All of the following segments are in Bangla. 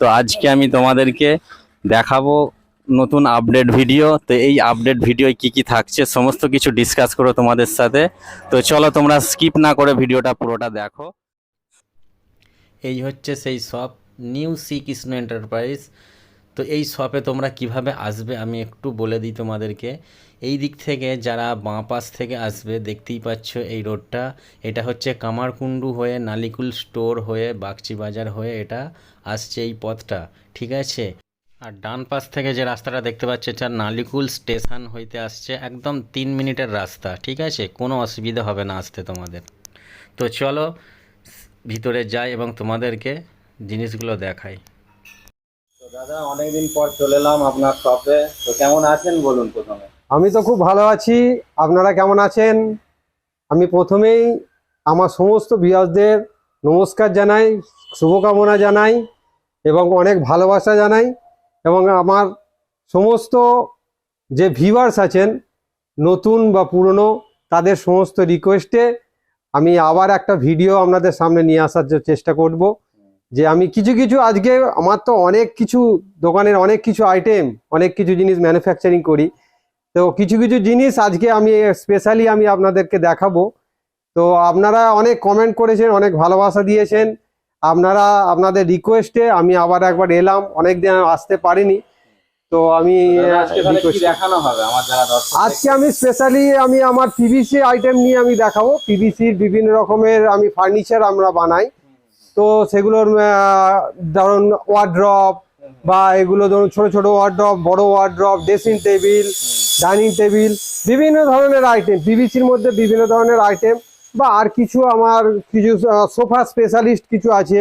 তো আজকে আমি তোমাদেরকে দেখাবো নতুন আপডেট ভিডিও তো এই আপডেট ভিডিও কি কি থাকছে, সমস্ত কিছু ডিসকাস করো তোমাদের সাথে। তো চলো তোমরা স্কিপ না করে ভিডিওটা পুরোটা দেখো। এই হচ্ছে সেই shop new Shri Krishna enterprise তো এই শপে তোমরা কীভাবে আসবে আমি একটু বলে দিই তোমাদেরকে। এই দিক থেকে যারা বাঁ পাশ থেকে আসবে, দেখতেই পাচ্ছ এই রোডটা। এটা হচ্ছে কামারকুণ্ডু হয়ে নালিকুল স্টোর হয়ে বাগচি বাজার হয়ে এটা আসছে এই পথটা, ঠিক আছে? আর ডান পাশ থেকে যে রাস্তাটা দেখতে পাচ্ছ, এটা নালিকুল স্টেশন হইতে আসছে একদম তিন মিনিটের রাস্তা, ঠিক আছে? কোনো অসুবিধা হবে না আসতে তোমাদের। তো চলো, ভিতরে যাই এবং তোমাদেরকে জিনিসগুলো দেখাই। তো দাদা, অনেকদিন পর চলে এলাম আপনার শপে তো কেমন আছেন বলুন প্রথমে? আমি তো খুব ভালো আছি। আপনারা কেমন আছেন? আমি প্রথমেই আমার সমস্ত ভিউয়ার্সদের নমস্কার জানাই, শুভকামনা জানাই এবং অনেক ভালোবাসা জানাই এবং আমার সমস্ত যে ভিউয়ার্স আছেন, নতুন বা পুরনো, তাদের সমস্ত রিকোয়েস্টে আমি আবার একটা ভিডিও আপনাদের সামনে নিয়ে আসার চেষ্টা করব যে আমি কিছু কিছু আজকে আমার তো অনেক কিছু দোকানের অনেক কিছু আইটেম অনেক কিছু জিনিস ম্যানুফ্যাকচারিং করি। তো কিছু কিছু জিনিস আজকে আমি স্পেশালি আমি আপনাদেরকে দেখাবো। তো আপনারা অনেক কমেন্ট করেছেন অনেক ভালোবাসা দিয়েছেন। আপনারা আপনাদের রিকোয়েস্টে আমি আবার একবার এলাম অনেক দিন আসতে পারিনি। তো আমি আজকে তাহলে কি request- দেখানো হবে আমার যারা দর্শক আজকে আমি স্পেশালি আমি আমার পিভিসি আইটেম নিয়ে আমি দেখাবো। পিভিসির বিভিন্ন রকমের আমি ফার্নিচার আমরা বানাই। তো সেগুলোর ধরুন ওয়ার্ড্রপ বা এগুলো ধরুন ছোট ছোট ওয়ার্ড্রপ বড় wardrobe dressing table dining table বিভিন্ন ধরনের আইটেম পিভিসির মধ্যে বিভিন্ন ধরনের আইটেম বা আর কিছু আমার কিছু সোফা স্পেশালিস্ট কিছু আছে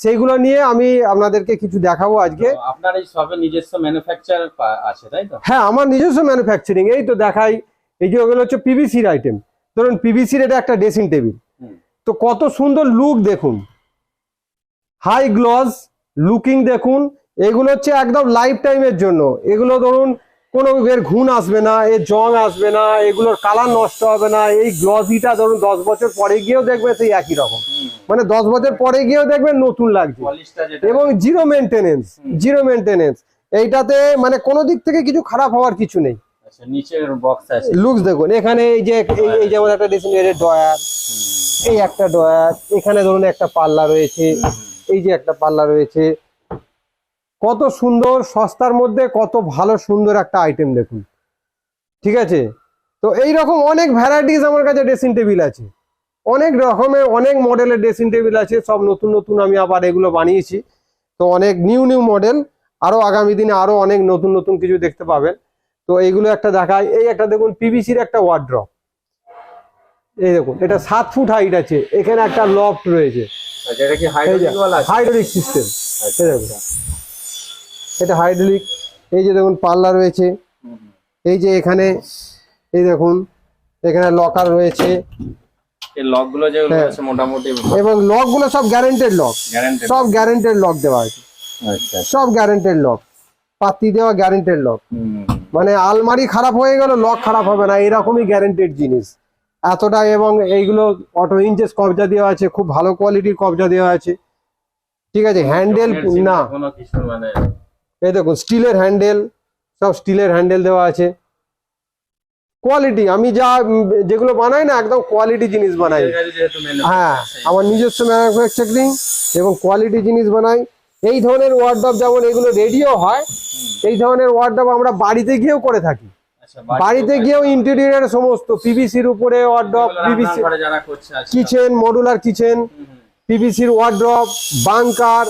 সেইগুলো নিয়ে আমি আপনাদেরকে কিছু দেখাবো আজকে। আপনার এই শপে নিজস্ব ম্যানুফ্যাকচার আছে তাই তো? হ্যাঁ আমার নিজস্ব ম্যানুফ্যাকচারিং এই তো দেখাই। এই যে ওগুলো হচ্ছে পিভিসির আইটেম ধরুন পিভিসির এটা একটা ড্রেসিং টেবিল তো কত সুন্দর লুক দেখুন। হাই গ্লস লুকিং দেখুন। এগুলো হচ্ছে একদম লাইফ টাইমের জন্য। এগুলো ধরুন কোনো এর ঘুণ আসবে না এর জং আসবে না এগুলোর কালার নষ্ট হবে না এই গ্লসিটা ধরুন দশ বছর পরে গিয়েও দেখবে সেই একই রকম। মানে দশ বছর পরে গিয়েও দেখবেন নতুন লাগছে। এবং জিরো মেনটেনেন্স জিরো মেনটেনেন্স এইটাতে মানে কোনো দিক থেকে কিছু খারাপ হওয়ার কিছু নেই। আচ্ছা নিচের বক্স আছে। লুকস দেখুন এখানে এই যে এই এই যেমন একটা ড্রেসিং এর ডয়ার এই একটা ডয়ার এখানে ধরুন একটা পাল্লা রয়েছে এই যে একটা পাল্লা রয়েছে কত সুন্দর সস্তার মধ্যে কত ভালো সুন্দর একটা আইটেম দেখুন। ঠিক আছে? তো এই রকম অনেক ভ্যারাইটিস আমার কাছে ড্রেসিং টেবিল আছে। অনেক রকমের অনেক মডেলের ড্রেসিং টেবিল আছে। সব নতুন নতুন আমি আবার এগুলো বানিয়েছি। তো অনেক নিউ নিউ মডেল আরও আগামী দিনে আরও অনেক নতুন নতুন কিছু দেখতে পাবেন। তো এইগুলো একটা দেখায় এই একটা দেখুন পিভিসির একটা ওয়ার্ড্রপ এই দেখুন এটা সাত ফুট হাইট আছে। এখানে একটা লফট রয়েছে। আচ্ছা, হাইড্রোলিক সিস্টেম দেখুন এটা হাইড্রোলিক এই যে দেখুন পাল্লা রয়েছে। এই যে এখানে এই দেখুন এখানে লকার রয়েছে। এই যেগুলো। আছে মোটামুটি এবং লকগুলো সব গ্যারেন্টেড লক সব গ্যারেন্টেড লক দেওয়া আছে আচ্ছা সব গ্যারেন্টেড লক পাতি দেওয়া গ্যারেন্টেড লক মানে আলমারি খারাপ হয়ে গেল লক খারাপ হবে না এরকমই গ্যারেন্টেড জিনিস। এতটা এবং এইগুলো অটো ইঞ্চেস কবজা দেওয়া আছে খুব ভালো কোয়ালিটির কবজা দেওয়া আছে। ঠিক আছে হ্যান্ডেল না। মানে এই দেখুন স্টিলের হ্যান্ডেল সব স্টিলের হ্যান্ডেল দেওয়া আছে। কোয়ালিটি আমি যা যেগুলো বানাই না একদম কোয়ালিটি জিনিস বানাই। হ্যাঁ আমার নিজস্ব ম্যানুফ্যাকচারিং এবং কোয়ালিটি জিনিস বানাই। এই ধরনের ওয়ার্ডব যেমন এগুলো রেডিও হয় এই ধরনের ওয়ার্ডব আমরা বাড়িতে গিয়েও করে থাকি। আচ্ছা, বাড়িতে গিয়েও ইন্টেরিয়রের সমস্ত পিভিসির উপরে ওয়ার্ডব পিভিসি আচ্ছা। কিচেন মডুলার কিচেন পিভিসির ওয়ার্ড্রপ বাংকার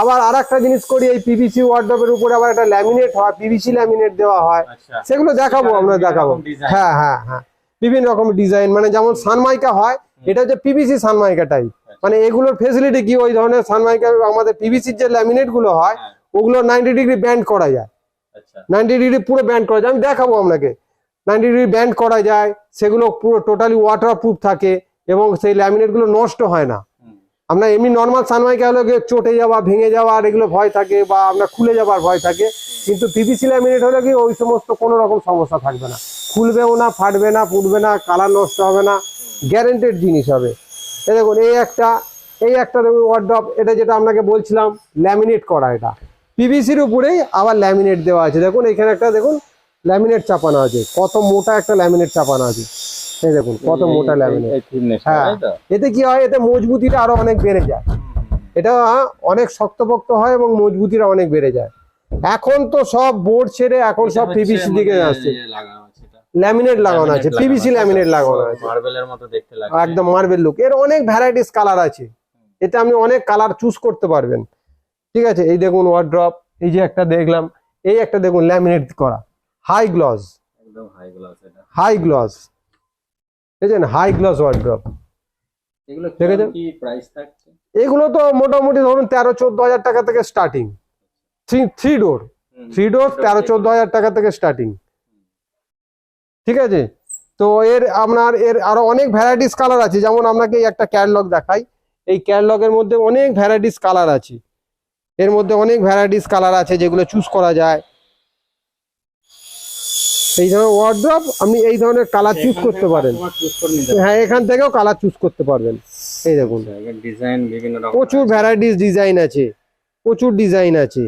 আবার আর একটা জিনিস করি এই পিভিসি ওয়ার্ড্রপের উপরে আবার একটা ল্যামিনেট হয় পিভিসি ল্যামিনেট দেওয়া হয়। আচ্ছা। সেগুলো দেখাবো আমরা দেখাবো। হ্যাঁ হ্যাঁ হ্যাঁ। বিভিন্ন রকম ডিজাইন মানে যেমন সানমাইকা হয় এটা হচ্ছে পিভিসি সানমাইকা টাইপ মানে এগুলোর ফেসিলিটি কি ওই ধরনের সানমাইকা আমাদের পিভিসির যে ল্যামিনেটগুলো হয় হ্যাঁ, ওগুলো নাইনটি ডিগ্রি ব্যান্ড করা যায়। আচ্ছা। নাইনটি ডিগ্রি পুরো ব্যান্ড করা যায়। আমি দেখাবো আপনাকে। নাইনটি ডিগ্রি ব্যান্ড করা যায় সেগুলো পুরো টোটালি ওয়াটার প্রুফ থাকে এবং সেই ল্যামিনেটগুলো নষ্ট হয় না। আমরা এমনি নর্মাল সানমাইকা হলে চটে যাওয়া, ভেঙে যাওয়া, আর এগুলো ভয় থাকে বা আপনার খুলে যাওয়ার ভয় থাকে। কিন্তু পিভিসি ল্যামিনেট হলে কি ওই সমস্ত কোনো রকম সমস্যা থাকবে না। খুলবেও না, ফাটবে না, ফুটবে না কালার নষ্ট হবে না গ্যারেন্টেড জিনিস হবে। এই দেখুন, এই একটা এই একটা দেখুন ওয়ার্ড্রপ এটা যেটা আপনাকে বলছিলাম ল্যামিনেট করা এটা। পিভিসির উপরেই আবার ল্যামিনেট দেওয়া আছে। দেখুন, এখানে একটা দেখুন ল্যামিনেট চাপানো আছে। কত মোটা একটা ল্যামিনেট চাপানো আছে। এই দেখুন কত মোটা ল্যামিনেট হ্যাঁ। এতে কি হয়? এতে মজবুতিটা আরও অনেক বেড়ে যায়। এটা অনেক শক্তপোক্ত হয় এবং মজবুতিটা অনেক বেড়ে যায়। এখন তো সব বোর্ড ছেড়ে এখন সব পিভিসি দিকে আসছে ইয়ে লাগানো আছে এটা। ল্যামিনেট লাগানো আছে পিভিসি ল্যামিনেট লাগানো আছে। মার্বেলের মতো দেখতে লাগে একদম মার্বেল লুক এর অনেক ভ্যারাইটিস কালার আছে। এতে আপনি অনেক কালার চুজ করতে পারবেন। ঠিক আছে? এই দেখুন ওয়ার্ড্রপ এই যে একটা দেখলাম এই একটা দেখুন ল্যামিনেট করা। হাই গ্লস একদম হাই গ্লাস এটা হাই গ্লস ওয়ার্ড্রপ এগুলো দেখেছেন? এগুলো তো মোটামুটি ধরুন তেরো চোদ্দ হাজার টাকা থেকে starting three three door three door তেরো চোদ্দ হাজার টাকা থেকে স্টার্টিং ঠিক আছে? তো এর আপনার এর আরও অনেক ভ্যারাইটিস কালার আছে। যেমন আপনাকে একটা ক্যাটলগ দেখাই। এই ক্যাটলগের মধ্যে অনেক ভ্যারাইটিস কালার আছে। এর মধ্যে অনেক ভ্যারাইটিস কালার আছে যেগুলো চুজ করা যায়। এই ধরনের ওয়ার্ড্রপ আপনি এই ধরনের কালার চুজ করতে পারেন। হ্যাঁ এখান থেকেও কালার চুজ করতে পারবেন। এই দেখুন। ডিজাইন বিভিন্ন রকম প্রচুর ভ্যারাইটিস ডিজাইন আছে। প্রচুর ডিজাইন আছে।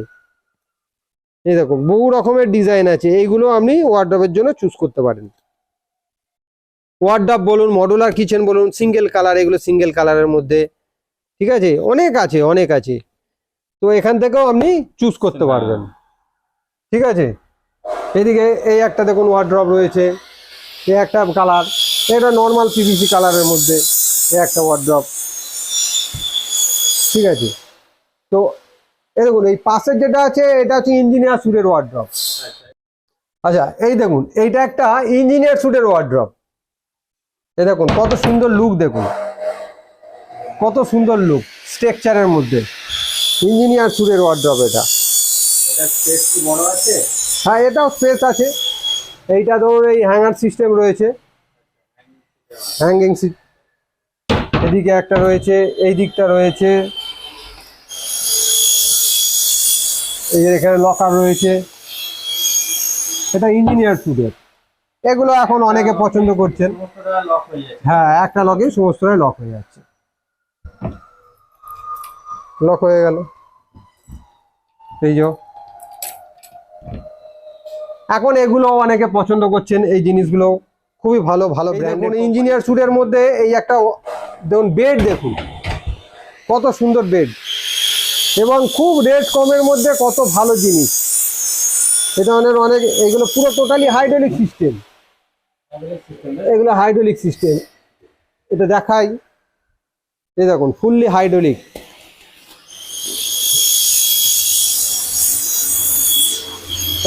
এই দেখো বহু রকমের ডিজাইন আছে। এইগুলো আপনি ওয়ার্ড্রপের জন্য চুজ করতে পারেন। ওয়ার্ড্রপ বলুন মডুলার কিচেন বলুন সিঙ্গেল কালার এগুলো সিঙ্গেল কালারের মধ্যে। ঠিক আছে? অনেক আছে অনেক আছে। তো এখান থেকেও আপনি চুজ করতে পারবেন। ঠিক আছে? এদিকে এই একটা দেখুন ওয়ার্ড্রপ রয়েছে, এই একটা কালার এটা নর্মাল পিভিসি কালারের মধ্যে এই একটা ওয়ার্ড্রপ ঠিক আছে? তো এই দেখুন, এই পাশের যেটা আছে, এটা হচ্ছে ইঞ্জিনিয়ার সুটের ওয়ার্ড্রপ আচ্ছা এই দেখুন, এইটা একটা ইঞ্জিনিয়ার সুটের ওয়ার্ড্রপ এই দেখুন, কত সুন্দর লুক দেখুন। কত সুন্দর লুক স্ট্রাকচারের মধ্যে। ইঞ্জিনিয়ার সুটের ওয়ার্ড্রপ এটা। আছে? হ্যাঁ এটাও স্পেস আছে। এইটা ধরুন এই হ্যাঙ্গার সিস্টেম রয়েছে। হ্যাঙ্গিং এদিকে একটা রয়েছে, এই দিকটা রয়েছে। এই এখানে লকার রয়েছে। এটা ইঞ্জিনিয়ার সুটের এগুলো এখন অনেকে পছন্দ করছেন। হয়ে, একটা লকে সমস্তটাই লক হয়ে যাচ্ছে। লক হয়ে গেল। এই যে এখন এগুলো অনেকে পছন্দ করছেন এই জিনিসগুলো খুবই ভালো ভালো ব্র্যান্ড ইঞ্জিনিয়ার স্যুটের মধ্যে এই একটা দেখুন বেড দেখুন। কত সুন্দর বেড এবং খুব রেট কমের মধ্যে কত ভালো জিনিস। এ ধরনের অনেক এগুলো পুরো টোটালি হাইড্রোলিক সিস্টেম এগুলো হাইড্রোলিক সিস্টেম এটা দেখাই। এই দেখুন ফুললি হাইড্রোলিক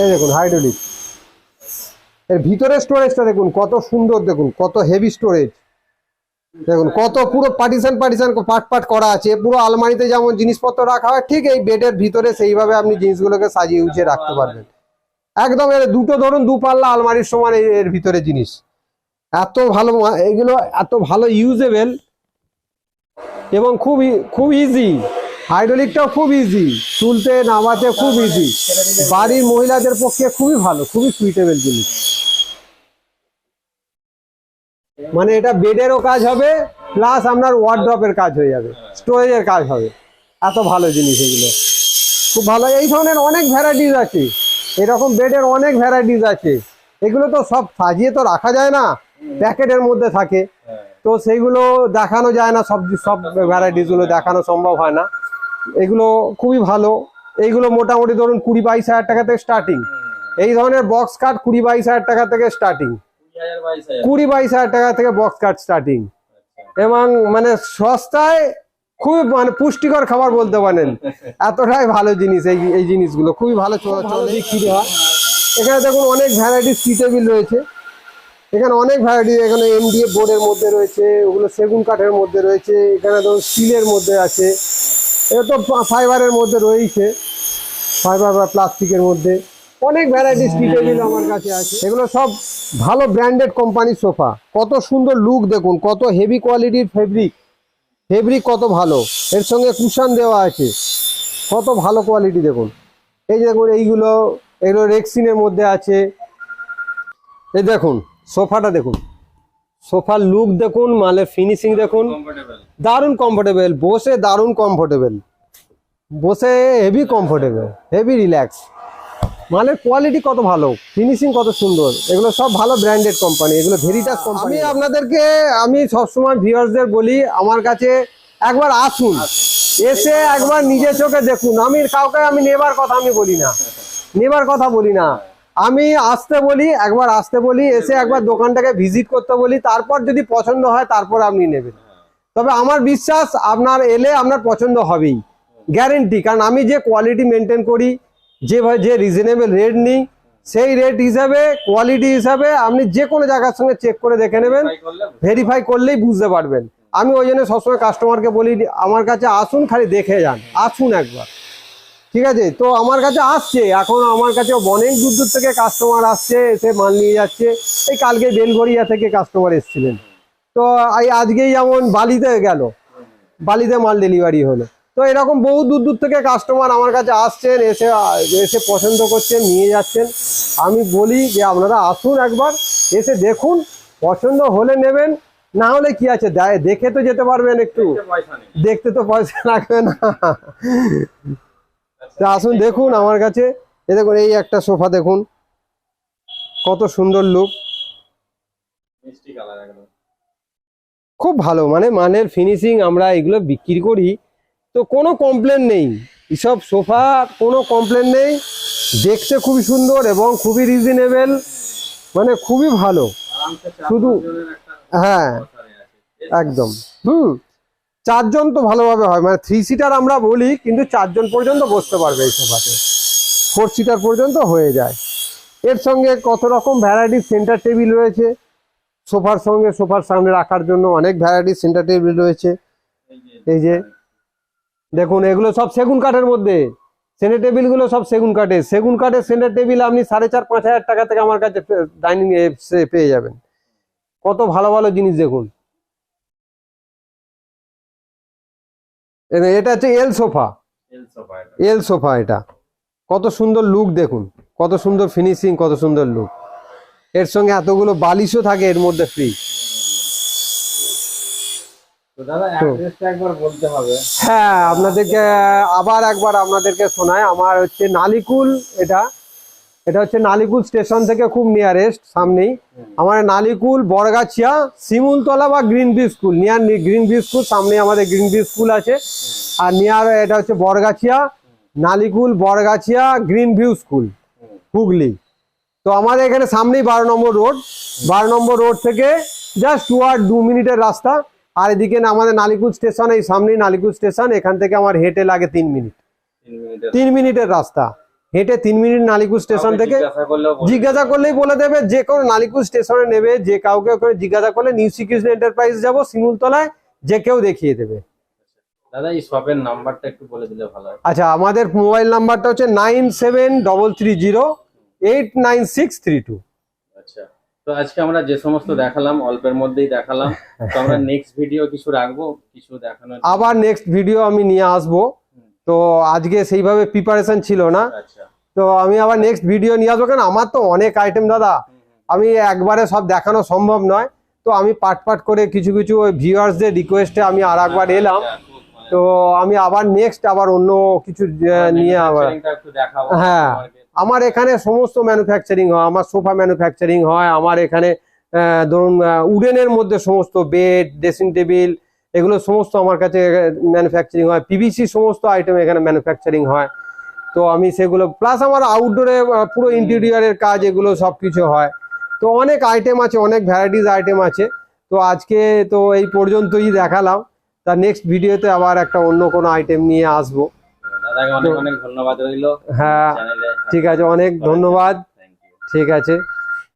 এই দেখুন হাইড্রোলিক এর ভিতরে স্টোরেজটা দেখুন, কত সুন্দর দেখুন, কত হেভি স্টোরেজ দেখুন, কত পুরো পার্টিশন পার্টিশন পার্ট পার্ট করা আছে। পুরো আলমারিতে যেমন জিনিসপত্র রাখা হয়, ঠিক এই বেডের ভিতরে সেইভাবে আপনি জিনিসগুলোকে সাজিয়ে গুছিয়ে রাখতে পারবেন। একদম এর দুটো ধরুন, দু পাল্লা আলমারির সমান এর ভিতরে জিনিস। এত ভালো, এগুলো এত ভালো ইউজেবেল এবং খুব খুব ইজি হাইড্রোলিকটাও খুব ইজি তুলতে নামাতে খুব ইজি বাড়ির মহিলাদের পক্ষে খুবই ভালো, খুবই সুইটেবল জিনিস। মানে এটা বেডেরও কাজ হবে প্লাস আপনার ওয়ার্ড্রপের কাজ হয়ে যাবে স্টোরেজের কাজ হবে। এত ভালো জিনিস এগুলো। খুব ভালো। এই ধরনের অনেক ভ্যারাইটিস আছে। এরকম বেডের অনেক ভ্যারাইটিস আছে। এগুলো তো সব সাজিয়ে তো রাখা যায় না, প্যাকেটের মধ্যে থাকে। তো সেইগুলো দেখানো যায় না, সব সব ভ্যারাইটিসগুলো দেখানো সম্ভব হয় না। এগুলো খুবই ভালো। এইগুলো মোটামুটি ধরুন কুড়ি বাইশ হাজার টাকা থেকে স্টার্টিং এই ধরনের বক্স কাট কুড়ি বাইশ হাজার টাকা থেকে স্টার্টিং কুড়ি বাইশ হাজার। টাকা থেকে বক্স কাট স্টার্টিং এবং মানে সস্তায় খুব মানে পুষ্টিকর খাবার বলতে পারেন। এতটাই ভালো জিনিস এই এই জিনিসগুলো। খুবই ভালো বিক্রি হয় এখানে দেখুন অনেক ভ্যারাইটিস টি টেবিল রয়েছে। এখানে অনেক ভ্যারাইটি এখানে এমডিএফ বোর্ডের মধ্যে রয়েছে ওগুলো সেগুন কাঠের মধ্যে রয়েছে এখানে ধরুন স্টিলের মধ্যে আছে। এটা তো ফাইবারের মধ্যে রয়েছে ফাইবার বা প্লাস্টিকের মধ্যে। অনেক ভ্যারাইটিস টি টেবিল আমার কাছে আছে। এগুলো সব ভালো ব্র্যান্ডেড কোম্পানির সোফা কত সুন্দর লুক দেখুন, কত হেভি কোয়ালিটির ফেব্রিক ফেব্রিক কত ভালো। এর সঙ্গে কুশন দেওয়া আছে। কত ভালো কোয়ালিটি দেখুন। এই দেখুন, এইগুলো, এগুলো রেক্সিনের মধ্যে আছে। এই দেখুন সোফাটা দেখুন। সোফার লুক দেখুন, মালে ফিনিশিং দেখুন। দারুণ কমফোর্টেবল বসে দারুণ কমফোর্টেবল বসে হেভি কমফোর্টেবল হেভি রিল্যাক্স মালের কোয়ালিটি কত ভালো ফিনিশিং কত সুন্দর, এগুলো সব ভালো ব্র্যান্ডেড কোম্পানি এগুলো ভেরিটাস কোম্পানি আমি আপনাদেরকে, আমি সবসময় ভিউয়ার্সদের বলি, আমার কাছে একবার আসুন, এসে একবার নিজের চোখে দেখুন। আমি কাউকে আমি নেবার কথা আমি বলি না, নেবার কথা বলি না। আমি আসতে বলি, একবার আসতে বলি, এসে একবার দোকানটাকে ভিজিট করতে বলি, তারপর যদি পছন্দ হয়, তারপর আপনি নেবেন। তবে আমার বিশ্বাস, আপনার এলে আপনার পছন্দ হবেই গ্যারেন্টি কারণ আমি যে কোয়ালিটি মেনটেন করি যেভাবে যে রিজনেবল রেট নিই সেই রেট হিসাবে কোয়ালিটি হিসাবে আপনি যে কোনো জায়গার সঙ্গে চেক করে দেখে নেবেন ভেরিফাই করলেই বুঝতে পারবেন। আমি ওই জন্য সবসময় কাস্টমারকে বলি আমার কাছে আসুন খালি দেখে যান। আসুন একবার। ঠিক আছে? তো আমার কাছে আসছে। এখন আমার কাছে অনেক দূর দূর থেকে কাস্টমার আসছে এসে মাল নিয়ে যাচ্ছে। এই কালকে বেলগড়িয়া থেকে কাস্টমার এসেছিলেন। তো এই আজকেই যেমন বালিতে গেল বালিতে মাল ডেলিভারি হলো। তো এরকম বহু দূর দূর থেকে কাস্টমার আমার কাছে আসছেন এসে এসে পছন্দ করছেন নিয়ে যাচ্ছেন। আমি বলি যে আপনারা আসুন একবার এসে দেখুন পছন্দ হলে নেবেন না হলে কি আছে দেখে তো যেতে পারবেন একটু। দেখতে তো পয়সা লাগবে না। তো আসুন দেখুন আমার কাছে। এ দেখুন এই একটা সোফা দেখুন। কত সুন্দর লুক খুব ভালো মানে মানের ফিনিশিং আমরা এগুলো বিক্রি করি। তো কোনো কমপ্লেন নেই। এসব সোফা কোনো কমপ্লেন নেই। দেখতে খুবই সুন্দর এবং খুবই রিজনেবেল মানে খুবই ভালো। শুধু- হ্যাঁ একদম। হুম, চারজন তো ভালোভাবে হয়। মানে থ্রি সিটার আমরা বলি, কিন্তু চারজন পর্যন্ত বসতে পারবে এই সোফাতে ফোর সিটার পর্যন্ত হয়ে যায়। এর সঙ্গে কত রকম ভ্যারাইটি সেন্টার টেবিল রয়েছে। সোফার সঙ্গে সোফার সামনে রাখার জন্য অনেক ভ্যারাইটিস সেন্টার টেবিল রয়েছে। এই যে দেখুন এগুলো সব সেগুন কাঠের মধ্যে। সেন্টার টেবিলগুলো সব সেগুন কাঠের সেগুন কাঠের সেন্টার টেবিল আপনি সাড়ে চার পাঁচ হাজার টাকা থেকে আমার কাছে ডাইনিং পেয়ে যাবেন। কত ভালো ভালো জিনিস দেখুন। এটা হচ্ছে এল সোফা এল সোফা এটা। এল সোফা এটা। কত সুন্দর লুক দেখুন। কত সুন্দর ফিনিশিং কত সুন্দর লুক এর সঙ্গে এতগুলো বালিশও থাকে এর মধ্যে ফ্রি তো দাদা অ্যাড্রেসটা একবার বলতে হবে হ্যাঁ আপনাদেরকে আবার একবার আপনাদেরকে শোনায় আমার হচ্ছে নালিকুল এটা। এটা হচ্ছে নালিকুল স্টেশন থেকে খুব নিয়ারেস্ট সামনেই। আমার নালিকুল বড়গাছিয়া শিমুলতলা বা green B school near green B school সামনে আমাদের গ্রিন বি স্কুল আছে। আর নিয়ার এটা হচ্ছে Baragachia Nalikul Baragachia green view school Hooghly. তো আমাদের এখানে সামনেই বারো নম্বর রোড। বারো নম্বর রোড থেকে জাস্ট টু আর দু মিনিটের রাস্তা। আর এদিকে না আমাদের নালিকুল স্টেশন এই সামনেই নালিকুল স্টেশন এখান থেকে আমার হেঁটে লাগে তিন মিনিট। তিন মিনিটের রাস্তা। হেঁটে তিন মিনিট নালিকুল স্টেশন থেকে জিজ্ঞাসা করলেই বলে দেবে যে কোনো নালিকুল স্টেশনে নেবে যে কাউকে ওখানে জিজ্ঞাসা করলে নিউ শ্রীকৃষ্ণ এন্টারপ্রাইজ যাব শিমুলতলায় যে কেউ দেখিয়ে দেবে। দাদা এই শপের নাম্বারটা একটু বলে দিলে ভালো হয়। আচ্ছা আমাদের মোবাইল নাম্বারটা হচ্ছে nine seven double three zero eight nine six three two. আচ্ছা। তো আজকে আমরা যে সমস্ত দেখালাম অল্পের মধ্যেই দেখালাম। তো আমরা নেক্সট ভিডিও কিছু রাখব কিছু দেখানোর আবার নেক্সট ভিডিও আমি নিয়ে আসব। তো আজকে সেইভাবে প্রিপারেশন ছিল না। আচ্ছা। তো আমি আবার নেক্সট ভিডিও নিয়ে আসব কেন আমার তো অনেক আইটেম দাদা। আমি একবারে সব দেখানো সম্ভব নয়। তো আমি পাট পাট করে কিছু কিছু ওই ভিউয়ার্সদের রিকোয়েস্টে আমি আর একবার এলাম। তো আমি আবার নেক্সট আবার অন্য কিছু নিয়ে আবার হ্যাঁ। আমার এখানে সমস্ত ম্যানুফ্যাকচারিং হয়, আমার সোফা ম্যানুফ্যাকচারিং হয়, আমার এখানে ধরুন উডেনের মধ্যে সমস্ত বেড ড্রেসিং টেবিল এগুলো সমস্ত আমার কাছে ম্যানুফ্যাকচারিং হয়। পিভিসি সমস্ত আইটেম এখানে ম্যানুফ্যাকচারিং হয়। তো আমি সেগুলো প্লাস আমার আউটডোরে পুরো ইন্টেরিয়ারের কাজ এগুলো সব কিছু হয়। তো অনেক আইটেম আছে, অনেক ভ্যারাইটিস আইটেম আছে। তো আজকে তো এই পর্যন্তই দেখালাম। তা নেক্সট ভিডিওতে আবার একটা অন্য কোনো আইটেম নিয়ে আসব। অনেক অনেক ধন্যবাদ রইল। হ্যাঁ ঠিক আছে অনেক ধন্যবাদ। ঠিক আছে।